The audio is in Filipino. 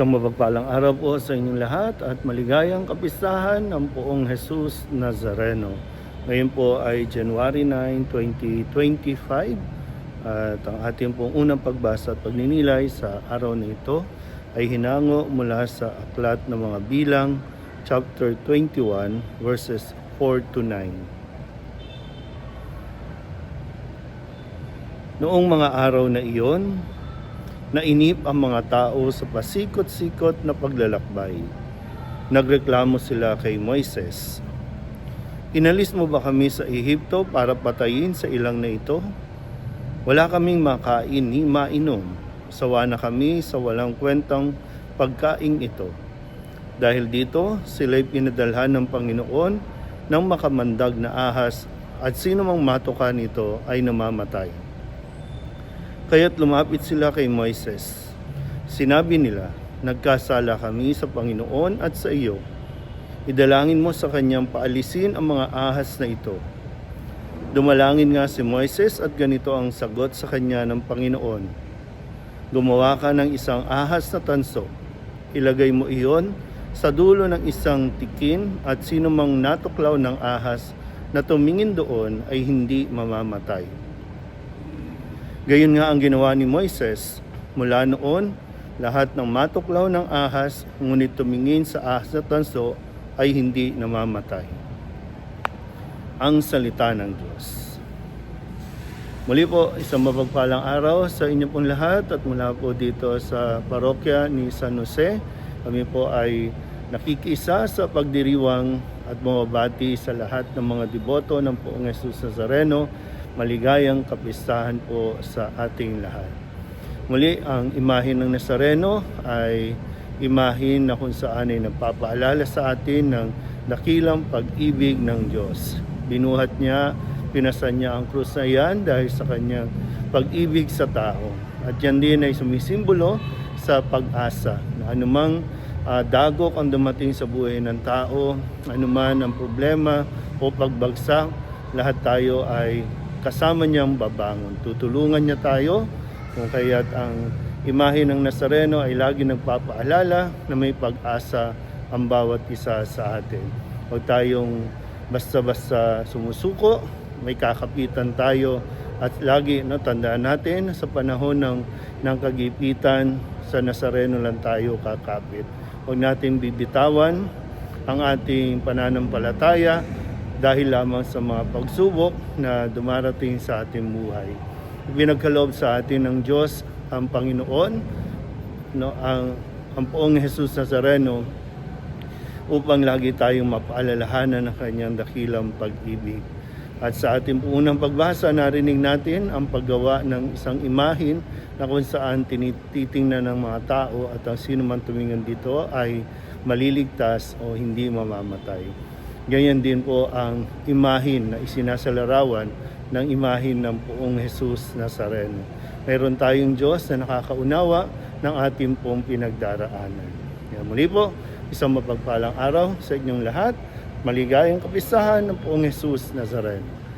Isang mapagpalang araw po sa inyong lahat at maligayang kapistahan ng poong Jesus Nazareno. Ngayon po ay January 9, 2025 at ang ating pong unang pagbasa at pagninilay sa araw na ito ay hinango mula sa Aklat ng mga Bilang, chapter 21, verses 4 to 9. Noong mga araw na iyon, nainip ang mga tao sa pasikot-sikot na paglalakbay. Nagreklamo sila kay Moises. Inalis mo ba kami sa Ehipto para patayin sa ilang na ito? Wala kaming makain ni mainom. Sawa na kami sa walang kwentang pagkaing ito. Dahil dito, sila'y pinadalhan ng Panginoon ng makamandag na ahas at sino mang matuka nito ay namamatay. Kaya't lumapit sila kay Moises. Sinabi nila, Nagkasala kami sa Panginoon at sa iyo. Idalangin mo sa kanyang paalisin ang mga ahas na ito. Dumalangin nga si Moises at ganito ang sagot sa kanya ng Panginoon. Gumawa ka ng isang ahas na tanso. Ilagay mo iyon sa dulo ng isang tikin at sino mang natuklaw ng ahas na tumingin doon ay hindi mamamatay. Gayon nga ang ginawa ni Moises. Mula noon, lahat ng matuklaw ng ahas, ngunit tumingin sa ahas na tanso, ay hindi namamatay. Ang salita ng Diyos. Muli po, isang mapagpalang araw sa inyo pong lahat at mula po dito sa parokya ni San Jose. Kami po ay nakikisa sa pagdiriwang at bumabati sa lahat ng mga deboto ng Poong Jesus Nazareno. Maligayang kapistahan po sa ating lahat. Muli, ang imahin ng Nazareno ay imahin na kung saan ay nagpapaalala sa atin ng dakilang pag-ibig ng Diyos. Binuhat niya, pinasan niya ang krus na yan dahil sa kanyang pag-ibig sa tao. At yan din ay sumisimbolo sa pag-asa na anumang ah, dagok ang dumating sa buhay ng tao, anuman ang problema o pagbagsak, lahat tayo ay kasama niyang babangon. Tutulungan niya tayo kung kaya't ang imahe ng Nazareno ay lagi nagpapaalala na may pag-asa ang bawat isa sa atin. Huwag tayong basta-basta sumusuko, may kakapitan tayo at lagi no, tandaan natin sa panahon ng, ng kagipitan sa Nazareno lang tayo kakapit. Huwag natin bibitawan ang ating pananampalataya dahil lamang sa mga pagsubok na dumarating sa ating buhay. Pinagkaloob sa atin ng Diyos ang Panginoon, no, ang, ang poong Jesus Nazareno upang lagi tayong mapaalalahanan ng kanyang dakilang pag-ibig. At sa ating unang pagbasa, narinig natin ang paggawa ng isang imahin na kung saan tinititingnan ng mga tao at ang sino man tumingin dito ay maliligtas o hindi mamamatay. Ganyan din po ang imahin na isinasalarawan ng imahin ng poong Jesus Nazareno. Mayroon tayong Diyos na nakakaunawa ng ating pong pinagdaraanan. Kaya muli po, isang mapagpalang araw sa inyong lahat. Maligayang kapisahan ng poong Jesus Nazareno.